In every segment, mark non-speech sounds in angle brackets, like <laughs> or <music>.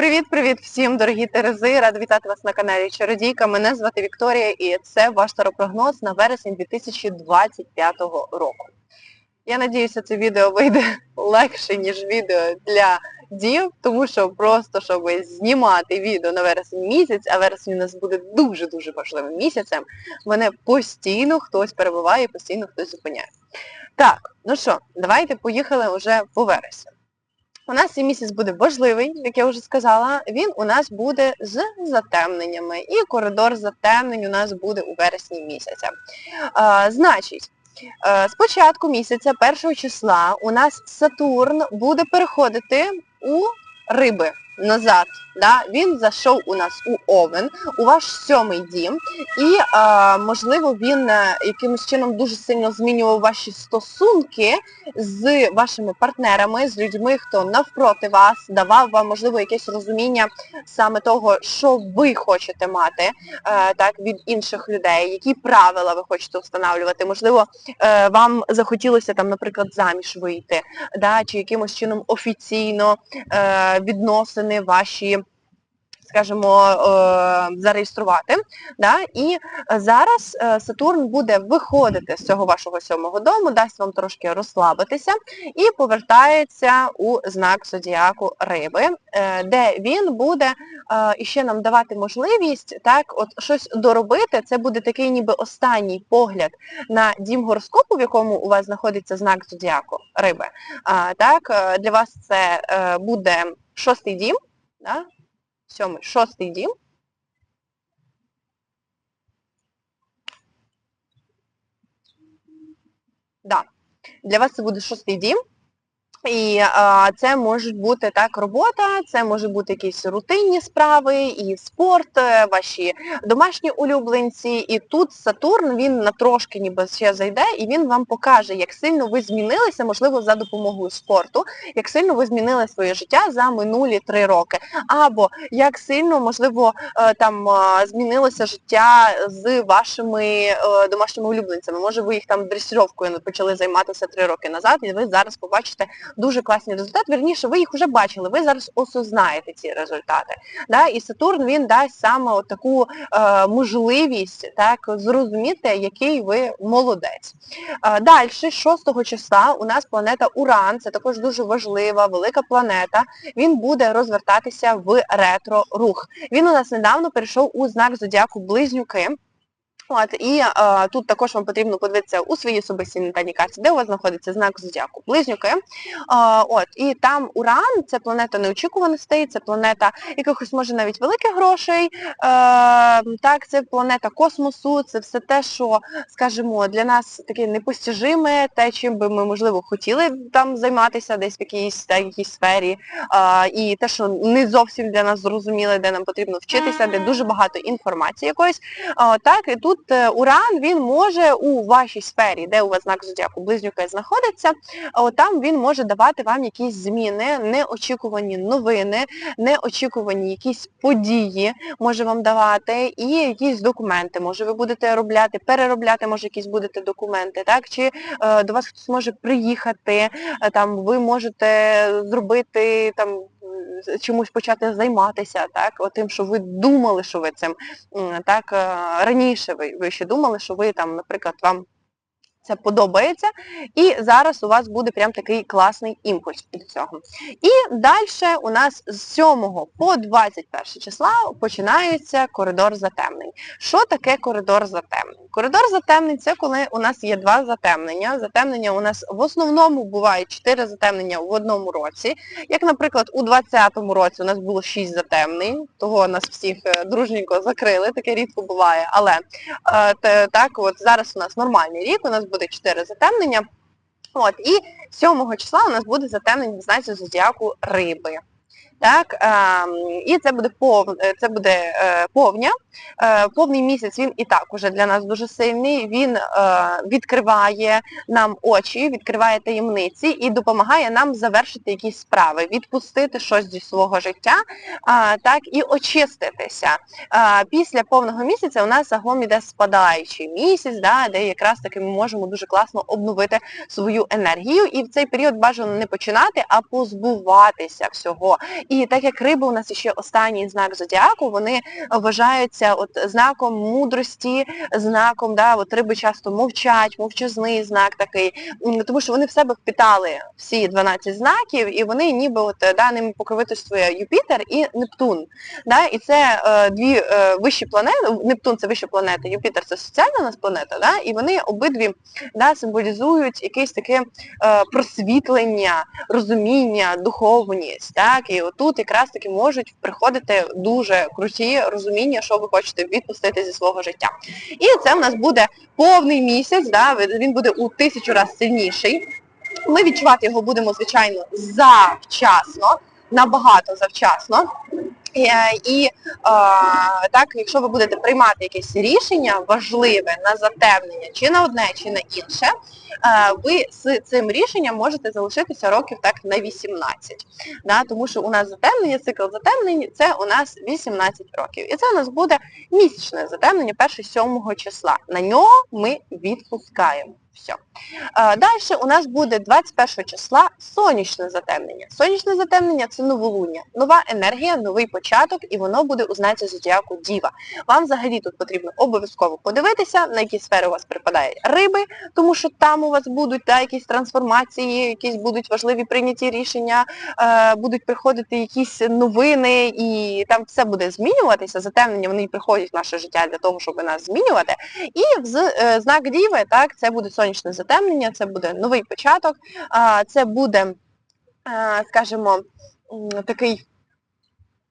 Привіт-привіт всім, дорогі Терези! Рада вітати вас на каналі Чародійка. Мене звати Вікторія і це ваш таропрогноз на вересень 2025 року. Я надіюся, це відео вийде <laughs> легше, ніж відео для дів, тому що просто, щоб знімати відео на вересень місяць, а вересень у нас буде дуже-дуже важливим місяцем, мене постійно хтось перебуває постійно хтось зупиняє. Так, ну що, давайте поїхали вже по вересень. У нас цей місяць буде важливий, як я вже сказала, він у нас буде з затемненнями. І коридор затемнень у нас буде у вересні місяця. А, значить, е, з початку місяця, 1 числа, у нас Сатурн буде переходити у риби назад. Да? Він зайшов у нас у Овен, у ваш сьомий дім, і, е, можливо, він е, якимось чином дуже сильно змінював ваші стосунки з вашими партнерами, з людьми, хто навпроти вас, давав вам, можливо, якесь розуміння саме того, що ви хочете мати е, так, від інших людей, які правила ви хочете встановлювати. Можливо, е, вам захотілося там, наприклад, заміж вийти, да, чи якимось чином офіційно е, відносини ваші скажімо, е, зареєструвати. Да? І зараз е, Сатурн буде виходити з цього вашого сьомого дому, дасть вам трошки розслабитися і повертається у знак Зодіаку Риби, е, де він буде іще нам давати можливість так, от щось доробити. Це буде такий ніби останній погляд на дім гороскопу, в якому у вас знаходиться знак Зодіаку Риби. Так, Для вас це буде шостий дім. Да? сьомий, шостий дім. Да. Для вас це буде шостий дім. І а, це можуть бути так робота, це може бути якісь рутинні справи, і спорт, е, ваші домашні улюбленці. І тут Сатурн він на трошки ніби ще зайде, і він вам покаже, як сильно ви змінилися, можливо, за допомогою спорту, як сильно ви змінили своє життя за минулі три роки. Або як сильно, можливо, е, там змінилося життя з вашими е, домашніми улюбленцями. Може, ви їх там дресіровкою почали займатися три роки назад, і ви зараз побачите дуже класний результат. Вірніше, ви їх вже бачили, ви зараз осознаєте ці результати. Да? І Сатурн він дасть саме таку е, можливість так, зрозуміти, який ви молодець. Е, Далі, 6 числа, у нас планета Уран, це також дуже важлива, велика планета. Він буде розвертатися в ретро-рух. Він у нас недавно перейшов у знак Зодіаку Близнюки. От, І е, тут також вам потрібно подивитися у своїй особистій натальній карті, де у вас знаходиться знак зодіаку Близнюки. Е, от, І там Уран, це планета неочікуваностей, це планета якихось, може, навіть великих грошей. Е, так, Це планета космосу, це все те, що, скажімо, для нас таке непостіжиме, те, чим би ми, можливо, хотіли там займатися десь в якійсь, так, якійсь сфері. Е, і те, що не зовсім для нас зрозуміле, де нам потрібно вчитися, де дуже багато інформації якоїсь. Е, так, і тут тут е, Уран він може у вашій сфері, де у вас знак зодіаку близнюка знаходиться, там він може давати вам якісь зміни, неочікувані новини, неочікувані якісь події може вам давати, і якісь документи. Може ви будете робляти, переробляти, може якісь будете документи, так? Чи е, до вас хтось може приїхати, е, там ви можете зробити там чомусь почати займатися, так, тим, що ви думали, що ви цим так, е, раніше ви, ви ще думали, що ви там, наприклад, вам це подобається. І зараз у вас буде прям такий класний імпульс до цього. І далі у нас з 7 по 21 числа починається коридор затемнень. Що таке коридор затемнень? Коридор затемнень це коли у нас є два затемнення. Затемнення у нас в основному буває 4 затемнення в одному році. Як, наприклад, у 2020 році у нас було 6 затемнень, того нас всіх е, дружненько закрили, таке рідко буває. Але е, так, от зараз у нас нормальний рік, у нас буде 4 затемнення. От, І 7 числа у нас буде затемнення в знаці зодіаку риби. Так, ем, І це буде пов, це буде е, повня. Е, повний місяць він і так уже для нас дуже сильний, він е, відкриває нам очі, відкриває таємниці і допомагає нам завершити якісь справи, відпустити щось зі свого життя так, і очиститися. Після повного місяця у нас загалом іде спадаючий місяць, да, де якраз таки ми можемо дуже класно обновити свою енергію. І в цей період бажано не починати, а позбуватися всього І так як риби у нас ще останній знак зодіаку, вони вважаються от знаком мудрості, знаком, да, от риби часто мовчать, мовчазний знак такий, тому що вони в себе впитали всі 12 знаків, і вони ніби от е, да, ними покровительствує Юпітер і Нептун. Да, і це е, дві е, вищі планети, Нептун це вища планета, Юпітер це соціальна у нас планета, да, і вони обидві да, символізують якесь таке е, просвітлення, розуміння, духовність. Так, і отут якраз таки можуть приходити дуже круті розуміння, що ви хочете відпустити зі свого життя. І це в нас буде повний місяць, да, він буде у тисячу разів сильніший. Ми відчувати його будемо, звичайно, завчасно, набагато завчасно. І, так, якщо ви будете приймати якесь рішення важливе на затемнення чи на одне, чи на інше, ви з цим рішенням можете залишитися років так на 18. Да? Тому що у нас затемнення, цикл затемнень це у нас 18 років. І це у нас буде місячне затемнення 1-7 числа. На нього ми відпускаємо. Все. Далі у нас буде 21 числа сонячне затемнення. Сонячне затемнення це новолуння, нова енергія, новий початок, і воно буде у знаці зодіаку Діва. Вам взагалі тут потрібно обов'язково подивитися, на які сфери у вас припадають риби, тому що там у вас будуть да, якісь трансформації, якісь будуть важливі прийняті рішення, е, будуть приходити якісь новини, і там все буде змінюватися. Затемнення вони приходять в наше життя для того, щоб нас змінювати. І в е, знак Діви, так, це буде сонячне затемнення, це буде новий початок, це буде, скажімо, такий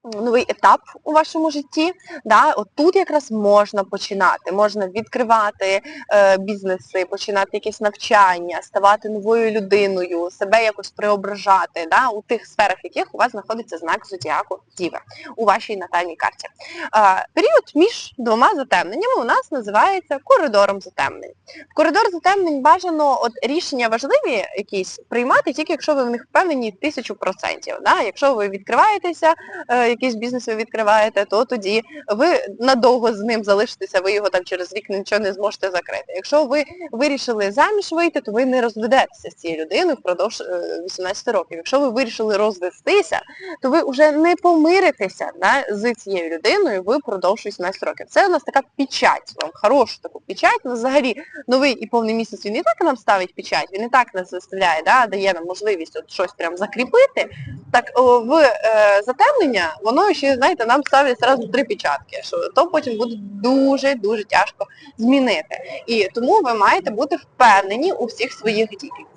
новий етап у вашому житті. Да? От якраз можна починати, можна відкривати е, бізнеси, починати якесь навчання, ставати новою людиною, себе якось преображати да? у тих сферах, в яких у вас знаходиться знак зодіаку Діви у вашій натальній карті. Е, період між двома затемненнями у нас називається коридором затемнень. В коридор затемнень бажано от рішення важливі якісь приймати, тільки якщо ви в них впевнені тисячу процентів. Да? Якщо ви відкриваєтеся, е, якийсь бізнес ви відкриваєте, то тоді ви надовго з ним залишитеся, ви його там через рік нічого не зможете закрити. Якщо ви вирішили заміж вийти, то ви не розведетеся з цією людиною впродовж 18 е, років. Якщо ви вирішили розвестися, то ви вже не помиритеся да, з цією людиною ви впродовж 18 років. Це у нас така печать, вам хорошу таку печать. Ну, взагалі новий і повний місяць він і так нам ставить печать, він і так нас виставляє, да, дає нам можливість от щось прям закріпити. Так в е, затемнення воно ще, знаєте, нам ставлять одразу три печатки, що то потім буде дуже-дуже тяжко змінити. І тому ви маєте бути впевнені у всіх своїх діях.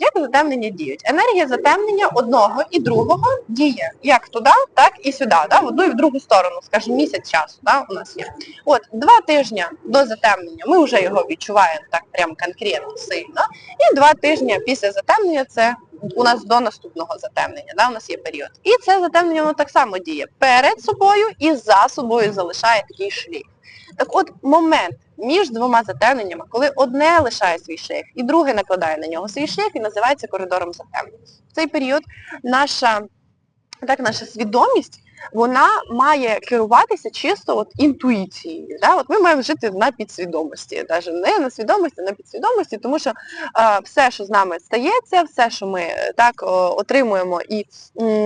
Як затемнення діють? Енергія затемнення одного і другого діє як туди, так і сюди, да? в одну і в другу сторону, скажімо, місяць часу да, у нас є. От, два тижні до затемнення ми вже його відчуваємо так прям конкретно сильно. І два тижні після затемнення це у нас до наступного затемнення, да, у нас є період. І це затемнення воно так само діє перед собою і за собою залишає такий шлейф. Так от момент між двома затемненнями, коли одне лишає свій шлейф і друге накладає на нього свій шлейф і називається коридором затемнення. В цей період наша, так, наша свідомість вона має керуватися чисто от інтуїцією. Да? От Ми маємо жити на підсвідомості, навіть не на свідомості, а на підсвідомості, тому що е, все, що з нами стається, все, що ми е, так отримуємо, і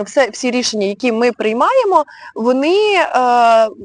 все, всі рішення, які ми приймаємо, вони, е,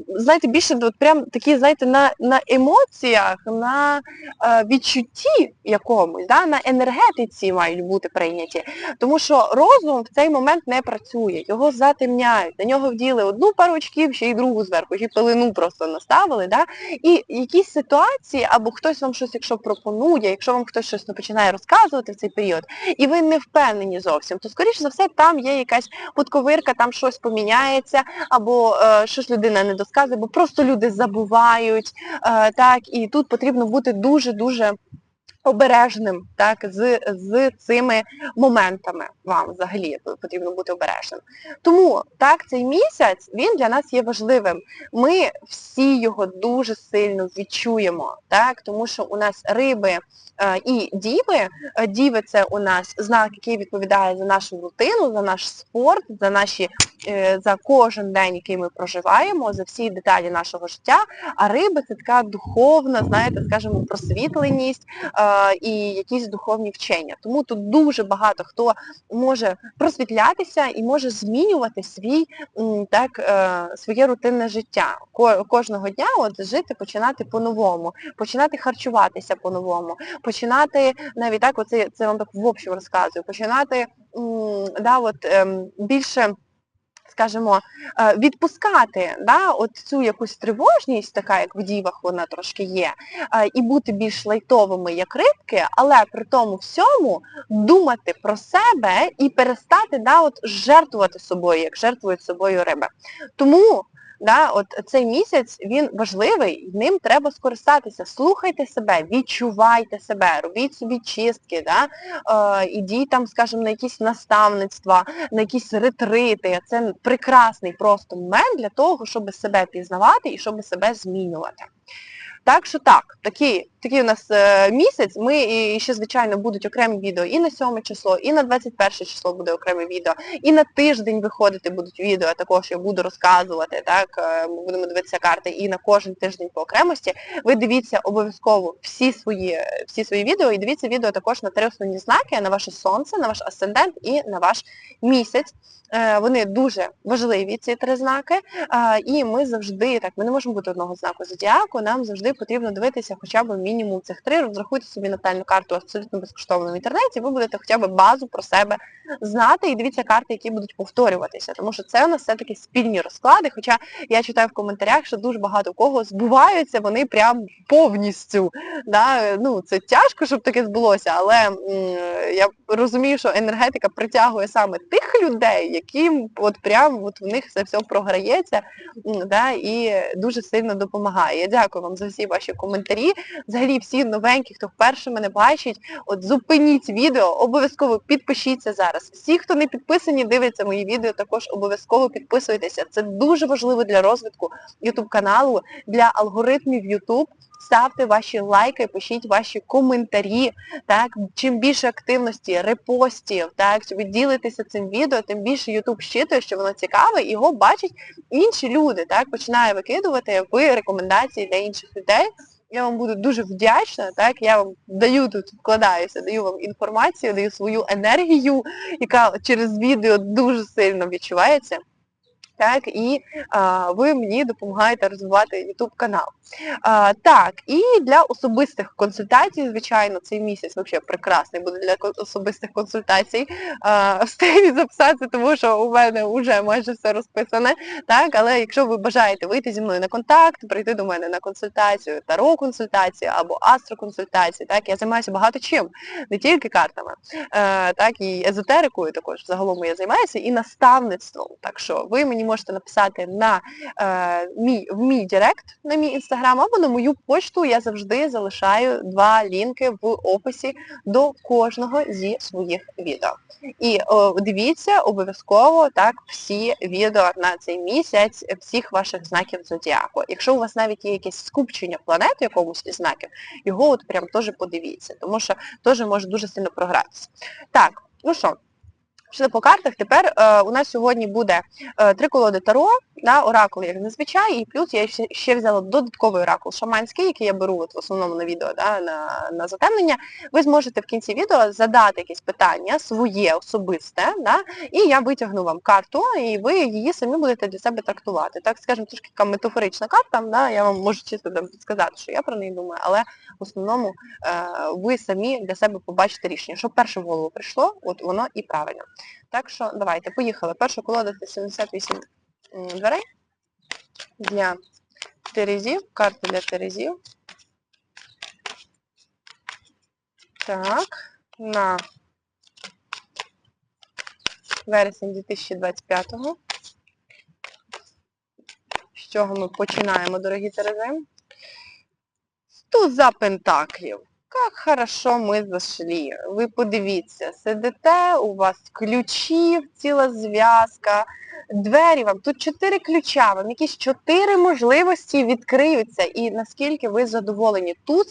знаєте, більше от прям такі, знаєте, на на емоціях, на е, відчутті якомусь, да? на енергетиці мають бути прийняті. Тому що розум в цей момент не працює, його затемняють, на нього вділи одну пару очків, ще й другу зверху, ще й пилину просто наставили. Да? І якісь ситуації, або хтось вам щось, якщо пропонує, якщо вам хтось щось починає розказувати в цей період, і ви не впевнені зовсім, то, скоріш за все, там є якась подковирка, там щось поміняється, або е, щось людина не досказує, бо просто люди забувають. Е, так, І тут потрібно бути дуже-дуже обережним, так, з з цими моментами вам взагалі потрібно бути обережним. Тому так, цей місяць він для нас є важливим. Ми всі його дуже сильно відчуємо, так, тому що у нас риби е, і діви. Е, діви це у нас знак, який відповідає за нашу рутину, за наш спорт, за наші, е, за кожен день, який ми проживаємо, за всі деталі нашого життя. А риби це така духовна, знаєте, скажімо, просвітленість. Е, і якісь духовні вчення. Тому тут дуже багато хто може просвітлятися і може змінювати свій так, е, своє рутинне життя. Кожного дня от жити, починати по-новому, починати харчуватися по-новому, починати навіть так, оце це вам так в общем розказую, починати да, от, ем, більше скажімо, е, відпускати да, от цю якусь тривожність, така як в дівах вона трошки є, е, і бути більш лайтовими, як рибки, але при тому всьому думати про себе і перестати да, от, жертвувати собою, як жертвують собою риби. Тому да, от цей місяць він важливий, ним треба скористатися. Слухайте себе, відчувайте себе, робіть собі чистки, да, е, ідіть там, скажімо, на якісь наставництва, на якісь ретрити. Це прекрасний просто момент для того, щоб себе пізнавати і щоб себе змінювати. Так що так, такий, такий у нас е, місяць. Ми і ще, звичайно, будуть окремі відео і на 7 число, і на 21 число буде окреме відео, і на тиждень виходити будуть відео, а також я буду розказувати, так, е, ми будемо дивитися карти, і на кожен тиждень по окремості. Ви дивіться обов'язково всі свої, всі свої відео, і дивіться відео також на три основні знаки, на ваше сонце, на ваш асцендент і на ваш місяць. Е, Вони дуже важливі, ці три знаки, і ми завжди, так, ми не можемо бути одного знаку зодіаку, нам завжди потрібно дивитися хоча б мінімум цих три, розрахуйте собі натальну карту абсолютно безкоштовно в інтернеті, ви будете хоча б базу про себе знати і дивіться карти, які будуть повторюватися, тому що це у нас все-таки спільні розклади, хоча я читаю в коментарях, що дуже багато кого збуваються вони прям повністю. Да? Ну, це тяжко, щоб таке збулося, але м, я розумію, що енергетика притягує саме тих людей, яким от прям от в них це все програється да, і дуже сильно допомагає. Я дякую вам за всі ваші коментарі. Взагалі всі новенькі, хто вперше мене бачить, от зупиніть відео, обов'язково підпишіться зараз. Всі, хто не підписані, дивляться мої відео, також обов'язково підписуйтеся. Це дуже важливо для розвитку YouTube каналу, для алгоритмів YouTube. Ставте ваші лайки, пишіть ваші коментарі, так, чим більше активності, репостів, так, ви ділитеся цим відео, тим більше YouTube щитує, що воно цікаве, і його бачать інші люди, так, починає викидувати в рекомендації для інших людей. Я вам буду дуже вдячна, так, я вам даю тут, вкладаюся, даю вам інформацію, даю свою енергію, яка через відео дуже сильно відчувається. Так, і а, ви мені допомагаєте розвивати YouTube канал. А, так, і для особистих консультацій, звичайно, цей місяць взагалі прекрасний буде для особистих консультацій. А, встигніть <laughs> записатися, тому що у мене вже майже все розписане. Так, але якщо ви бажаєте вийти зі мною на контакт, прийти до мене на консультацію, таро-консультацію або астроконсультацію, так, я займаюся багато чим, не тільки картами, е, так, і езотерикою також загалом я займаюся, і наставництвом. Так що ви мені можете написати на е, мій, в мій директ, на мій інстаграм, або на мою почту. Я завжди залишаю два лінки в описі до кожного зі своїх відео. І о, дивіться обов'язково так всі відео на цей місяць всіх ваших знаків зодіаку. Якщо у вас навіть є якесь скупчення планет в якомусь із знаків, його от прям теж подивіться, тому що теж може дуже сильно програтися. Так, ну що, пішли по картах. Тепер е, у нас сьогодні буде е, три колоди Таро, да, оракул, як зазвичай, і плюс я ще, ще взяла додатковий оракул шаманський, який я беру от в основному на відео да, на, на затемнення. Ви зможете в кінці відео задати якесь питання, своє особисте, да, і я витягну вам карту, і ви її самі будете для себе трактувати. Так, скажімо, трошки така метафорична карта, да, я вам можу чисто там підсказати, що я про неї думаю, але в основному е, ви самі для себе побачите рішення. Що перше в голову прийшло, от воно і правильно. Так що давайте, поїхали. Перша колода це 78 дверей для Терезів, карти для Терезів. Так, на вересень 2025-го. З чого ми починаємо, дорогі Терези? Туза пентаклів. Як хорошо ми зашли. Ви подивіться, сидите, у вас ключів, ціла зв'язка, двері вам, тут чотири ключа, вам якісь чотири можливості відкриються. І наскільки ви задоволені. Туз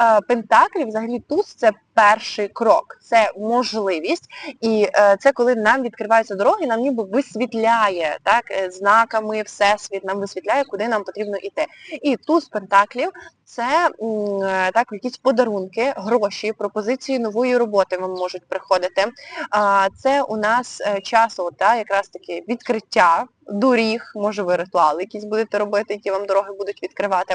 е, пентаклів, взагалі туз це перший крок. Це можливість, і е, це коли нам відкриваються дороги, нам ніби висвітляє так, е, знаками Всесвіт, нам висвітляє, куди нам потрібно йти. І туз пентаклів це е, так, якісь подарунки, гроші, пропозиції нової роботи вам можуть приходити. Це у нас е, часу, та, якраз таки відкриття доріг, може ви ритуали якісь будете робити, які вам дороги будуть відкривати.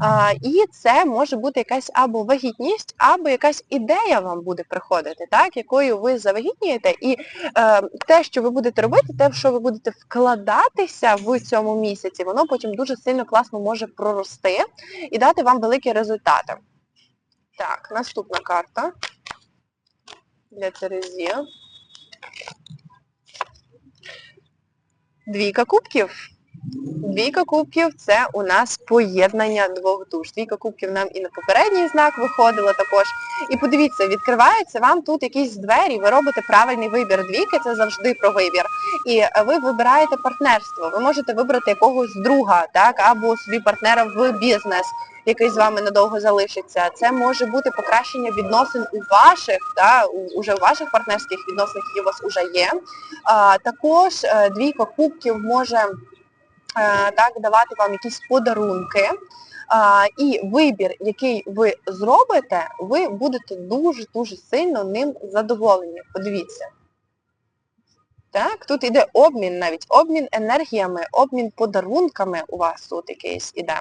А, І це може бути якась або вагітність, або якась ідея вам буде приходити, так, якою ви завагітнієте, і е, те, що ви будете робити, те, в що ви будете вкладатися в цьому місяці, воно потім дуже сильно класно може прорости і дати вам великі результати. Так, наступна карта для Терезі. Двійка кубків. Двійка кубків це у нас поєднання двох душ. Двійка кубків нам і на попередній знак виходила також. І подивіться, відкриваються вам тут якісь двері, ви робите правильний вибір. Двійки це завжди про вибір. І ви вибираєте партнерство. Ви можете вибрати якогось друга, так, або собі партнера в бізнес, який з вами надовго залишиться. Це може бути покращення відносин у ваших, та, у- уже у ваших партнерських відносинах, які у вас вже є. А, також е, двійка кубків може е, так, давати вам якісь подарунки. А, і вибір, який ви зробите, ви будете дуже-дуже сильно ним задоволені. Подивіться. Так, тут іде обмін навіть, обмін енергіями, обмін подарунками у вас тут якийсь іде.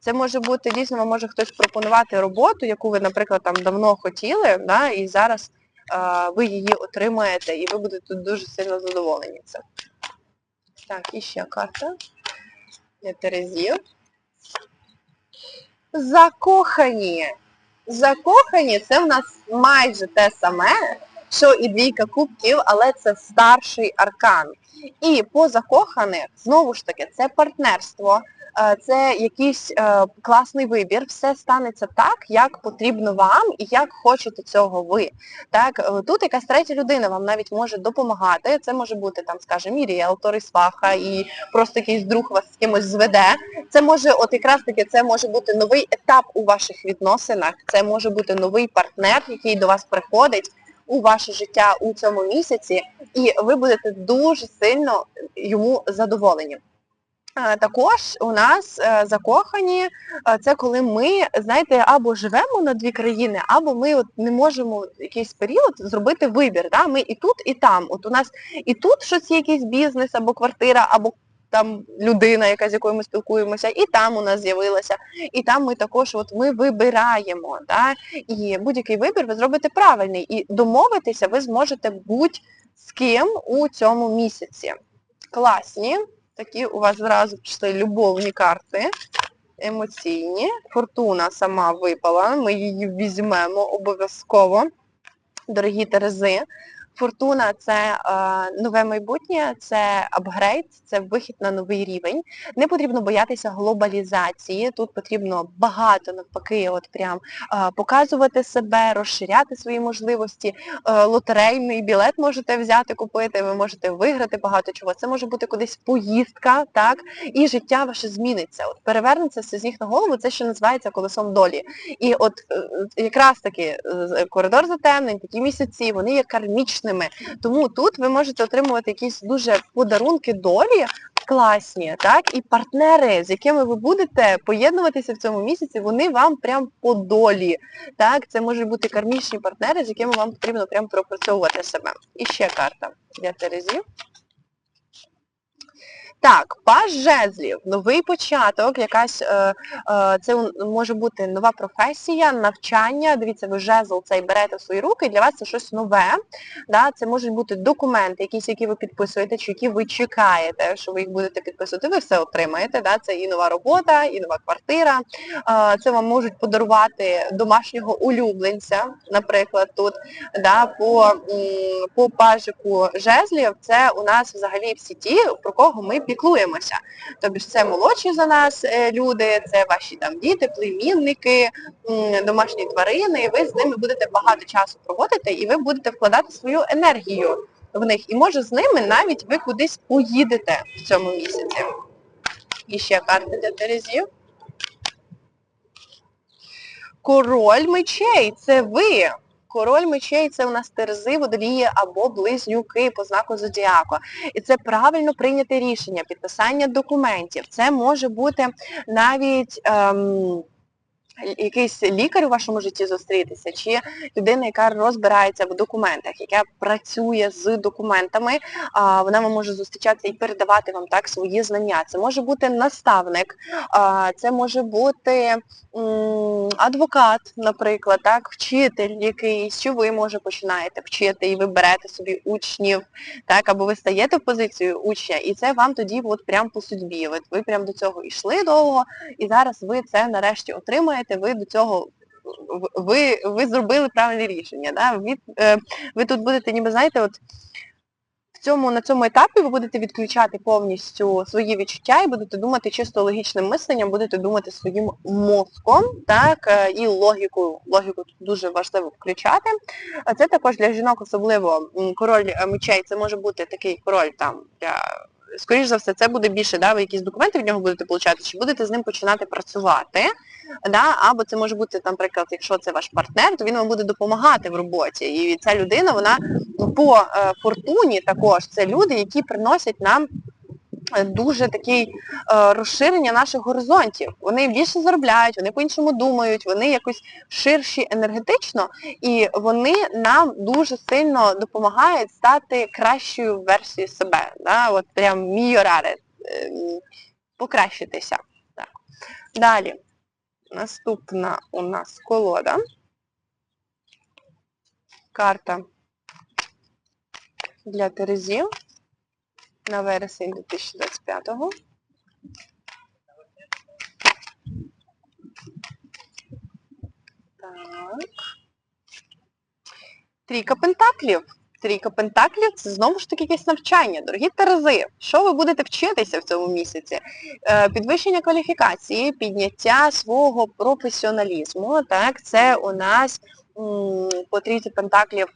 Це може бути, дійсно, вам може хтось пропонувати роботу, яку ви, наприклад, там давно хотіли, да, і зараз а, ви її отримаєте, і ви будете дуже сильно задоволені цим. Так, і ще карта для Терезів. Закохані. Закохані це в нас майже те саме, що і двійка кубків, але це старший аркан. І по закоханих, знову ж таки, це партнерство, е, це якийсь е, класний вибір, все станеться так, як потрібно вам і як хочете цього ви. Так, е, тут якась третя людина вам навіть може допомагати. Це може бути там, скажімо, і ріелтор, і сваха, і просто якийсь друг вас з кимось зведе. Це може, от якраз таки, це може бути новий етап у ваших відносинах, це може бути новий партнер, який до вас приходить у ваше життя у цьому місяці, і ви будете дуже сильно йому задоволені. Е, Також у нас е, закохані, е, це коли ми, знаєте, або живемо на дві країни, або ми от не можемо якийсь період зробити вибір. Да? Ми і тут, і там. От у нас і тут щось є якийсь бізнес, або квартира, або там людина, яка з якою ми спілкуємося, і там у нас з'явилася, і там ми також от ми вибираємо. Да? І будь-який вибір ви зробите правильний. І домовитися ви зможете будь-з ким у цьому місяці. Класні. Такі у вас зразу пішли любовні карти, емоційні. Фортуна сама випала, ми її візьмемо обов'язково. Дорогі Терези, Фортуна це е, нове майбутнє, це апгрейд, це вихід на новий рівень. Не потрібно боятися глобалізації. Тут потрібно багато навпаки, от прям е, показувати себе, розширяти свої можливості. Е, лотерейний білет можете взяти, купити, ви можете виграти багато чого. Це може бути кудись поїздка, так, і життя ваше зміниться. От перевернеться все з ніг на голову, це що називається колесом долі. І от якраз таки коридор затемнень, такі місяці, вони є кармічними. Тому тут ви можете отримувати якісь дуже подарунки долі класні, так, і партнери, з якими ви будете поєднуватися в цьому місяці, вони вам прям по долі. Так, це можуть бути кармічні партнери, з якими вам потрібно прям пропрацьовувати себе. І ще карта для Терезів. Так, паж жезлів, новий початок, якась, е, е, це може бути нова професія, навчання. Дивіться, ви жезл цей берете в свої руки, для вас це щось нове. Да? Це можуть бути документи, якісь, які ви підписуєте, чи які ви чекаєте, що ви їх будете підписувати, ви все отримаєте. Да? Це і нова робота, і нова квартира. Е, це вам можуть подарувати домашнього улюбленця, наприклад, тут. Да? По, по пажику жезлів це у нас взагалі всі ті, про кого ми піклуємося. Тобто це молодші за нас е, люди, це ваші там діти, племінники, домашні тварини, і ви з ними будете багато часу проводити, і ви будете вкладати свою енергію в них. І може з ними навіть ви кудись поїдете в цьому місяці. І ще карти для Терезів. Король мечей, це ви. Король мечей це у нас терзи, водолії або близнюки по знаку зодіаку. І це правильно прийняте рішення, підписання документів. Це може бути навіть. Ем, якийсь лікар у вашому житті зустрітися, чи людина, яка розбирається в документах, яка працює з документами, вона вам може зустрічатися і передавати вам так свої знання. Це може бути наставник, це може бути адвокат, наприклад, так, вчитель якийсь, чи ви, може, починаєте вчити і ви берете собі учнів, так, або ви стаєте в позицію учня, і це вам тоді от прям по судьбі. Ви прям до цього йшли довго, і зараз ви це нарешті отримаєте, ви до цього ви, ви зробили правильне рішення. Да? Ви, е, ви тут будете, ніби знаєте, от в цьому, на цьому етапі ви будете відключати повністю свої відчуття і будете думати чисто логічним мисленням, будете думати своїм мозком, так, е, і логіку, логіку тут дуже важливо включати. Це також для жінок особливо король е, мечей, це може бути такий король там для скоріш за все, це буде більше, да, ви якісь документи від нього будете получати, чи будете з ним починати працювати. Да, Або це може бути, наприклад, якщо це ваш партнер, то він вам буде допомагати в роботі. І ця людина, вона ну, по е, фортуні також це люди, які приносять нам дуже такий е, розширення наших горизонтів. Вони більше заробляють, вони по-іншому думають, вони якось ширші енергетично, і вони нам дуже сильно допомагають стати кращою версією себе. Да? От прям міорари, е, покращитися. Так. Далі. Наступна у нас колода. Карта для Терезів на вересень 2025-го. Так. Трійка пентаклів. Трійка пентаклів це знову ж таки якесь навчання. Дорогі Терези, що ви будете вчитися в цьому місяці? Е, підвищення кваліфікації, підняття свого професіоналізму. Так, Це у нас по трійці пентаклів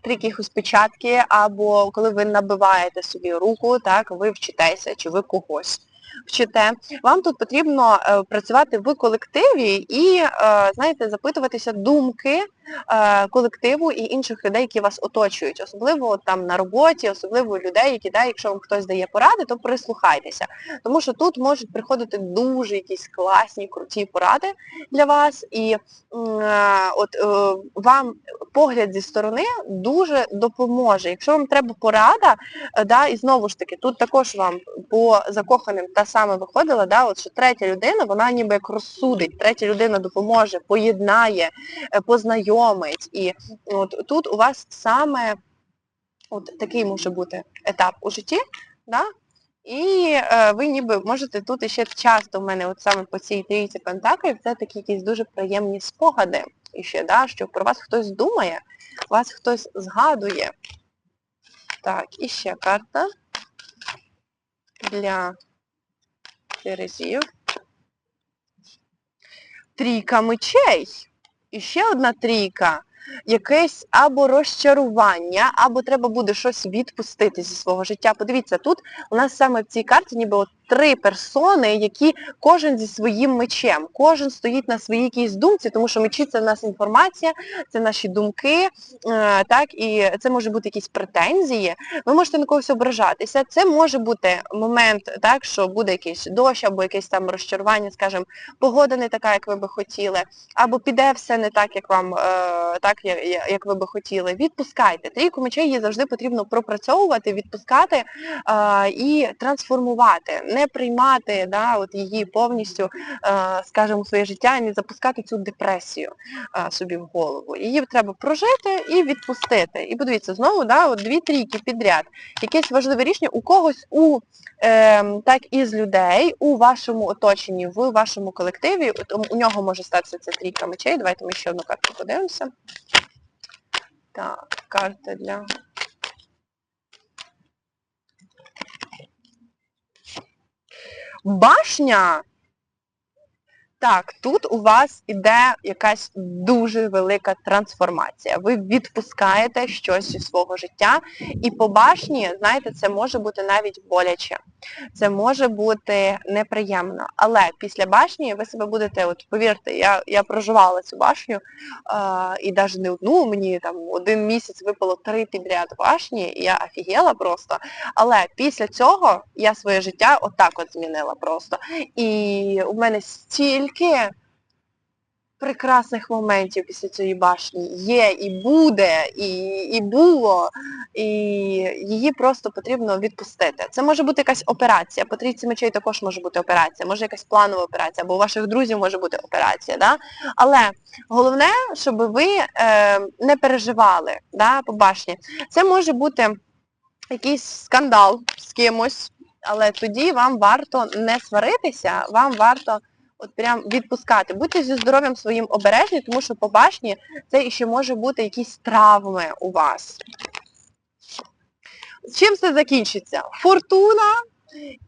три якихось печатки, або коли ви набиваєте собі руку, так, ви вчитеся, чи ви когось вчите. Вам тут потрібно е, працювати в колективі і, е, знаєте, запитуватися думки е, колективу і інших людей, які вас оточують. Особливо там на роботі, особливо людей, які, да, якщо вам хтось дає поради, то прислухайтеся. Тому що тут можуть приходити дуже якісь класні, круті поради для вас. І от вам погляд зі сторони дуже допоможе. Якщо вам треба порада, да, і знову ж таки, тут також вам по закоханим та саме виходила, да, от, що третя людина, вона ніби як розсудить, третя людина допоможе, поєднає, е, познайомить. І от тут у вас саме от такий може бути етап у житті, да, і е, ви ніби можете тут іще часто в мене от саме по цій трійці пентаклів, це такі якісь дуже приємні спогади. І ще, да, що про вас хтось думає, вас хтось згадує. Так, і ще карта для Терезів. Трійка мечей. І ще одна трійка. Якесь або розчарування, або треба буде щось відпустити зі свого життя. Подивіться, тут у нас саме в цій карті ніби от три персони, які кожен зі своїм мечем, кожен стоїть на своїй якійсь думці, тому що мечі це в нас інформація, це наші думки, е, так, і це може бути якісь претензії. Ви можете на когось ображатися. Це може бути момент, так, що буде якийсь дощ, або якесь там розчарування, скажімо, погода не така, як ви би хотіли, або піде все не так, як вам, е, так, як ви би хотіли. Відпускайте. Трійку мечей її завжди потрібно пропрацьовувати, відпускати е, і трансформувати не приймати да, от її повністю, е, скажімо, у своє життя і не запускати цю депресію е, собі в голову. Її треба прожити і відпустити. І подивіться, знову да, от дві трійки підряд. Якесь важливе рішення у когось у е, так із людей у вашому оточенні, в вашому колективі, у нього може статися ця трійка мечей. Давайте ми ще одну карту подивимося. Так, карта для Башня Так, тут у вас іде якась дуже велика трансформація. Ви відпускаєте щось зі свого життя, і по башні, знаєте, це може бути навіть боляче. Це може бути неприємно. Але після башні ви себе будете, от повірте, я я проживала цю башню, а, і навіть не одну, мені там один місяць випало три підряд башні, і я офігела просто. Але після цього я своє життя отак от змінила просто. І у мене стільки прекрасних моментів після цієї башні є і буде, і, і було, і її просто потрібно відпустити. Це може бути якась операція. По трійці мечей також може бути операція, може якась планова операція, або у ваших друзів може бути операція. Да? Але головне, щоб ви е, не переживали да, по башні. Це може бути якийсь скандал з кимось, але тоді вам варто не сваритися, вам варто от прям відпускати. Будьте зі здоров'ям своїм обережні, тому що по башні це ще може бути якісь травми у вас. Чим це закінчиться? Фортуна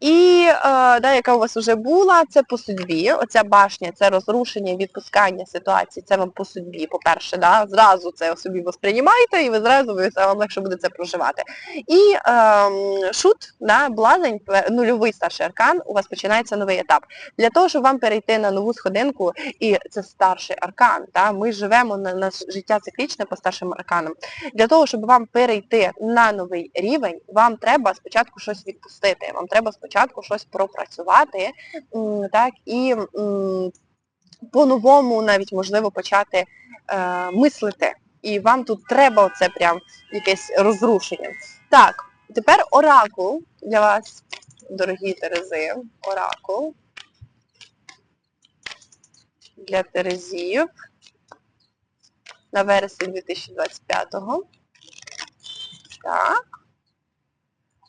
і е, да, яка у вас вже була, це по судьбі. Оця башня, це розрушення, відпускання ситуації, це вам по судьбі, по-перше, да, зразу це собі восприймайте і ви зразу ви вам легше буде це проживати. І е, шут, да, блазень, нульовий старший аркан, у вас починається новий етап. Для того, щоб вам перейти на нову сходинку, і це старший аркан, да, ми живемо на, на життя циклічне по старшим арканам. Для того, щоб вам перейти на новий рівень, вам треба спочатку щось відпустити. Вам треба спочатку щось пропрацювати, так, і по-новому навіть можливо почати е, мислити. І вам тут треба оце прям якесь розрушення. Так, тепер оракул для вас, дорогі Терези, оракул для Терезів на вересень 2025-го. Так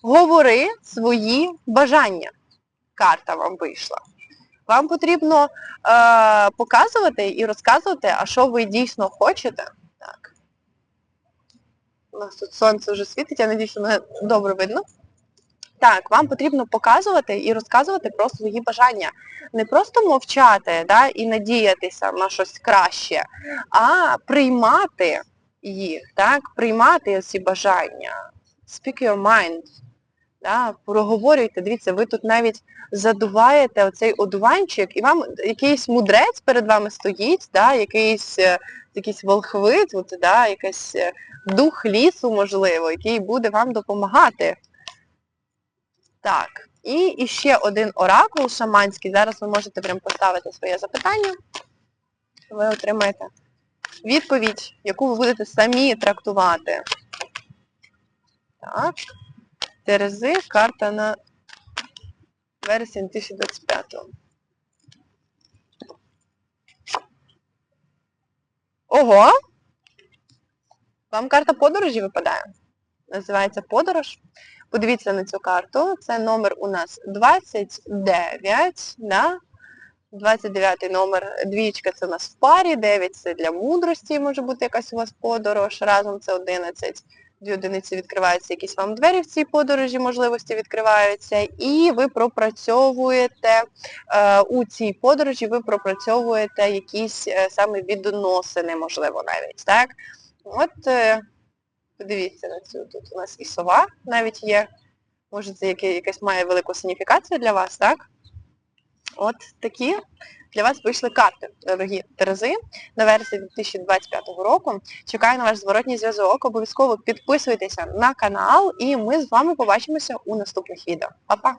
говори свої бажання. Карта вам вийшла. Вам потрібно е, показувати і розказувати, а що ви дійсно хочете. Так. У нас тут сонце вже світить, я надіюсь, мене добре видно. Так, вам потрібно показувати і розказувати про свої бажання. Не просто мовчати да, і надіятися на щось краще, а приймати їх, так, приймати ці бажання. Speak your mind да, проговорюйте, дивіться, ви тут навіть задуваєте оцей одуванчик, і вам якийсь мудрець перед вами стоїть, да, якийсь е, якийсь волхвит, от, да, якийсь е, дух лісу, можливо, який буде вам допомагати. Так, і ще один оракул шаманський. Зараз ви можете прям поставити своє запитання. Ви отримаєте відповідь, яку ви будете самі трактувати. Так. Терези, карта на вересень 2025. Ого! Вам карта подорожі випадає. Називається подорож. Подивіться на цю карту. Це номер у нас 29. Да? 29 номер, двічка це у нас в парі, 9 це для мудрості, може бути якась у вас подорож, разом це 11 дві одиниці відкриваються якісь вам двері в цій подорожі, можливості відкриваються, і ви пропрацьовуєте е, у цій подорожі, ви пропрацьовуєте якісь е, саме відносини, можливо, навіть. так? От, е, подивіться на цю, тут у нас і сова навіть є. Може це якась має велику сигніфікацію для вас, так? От такі для вас вийшли карти, дорогі Терези, на версії 2025 року. Чекаю на ваш зворотній зв'язок. Обов'язково підписуйтеся на канал і ми з вами побачимося у наступних відео. Па-па!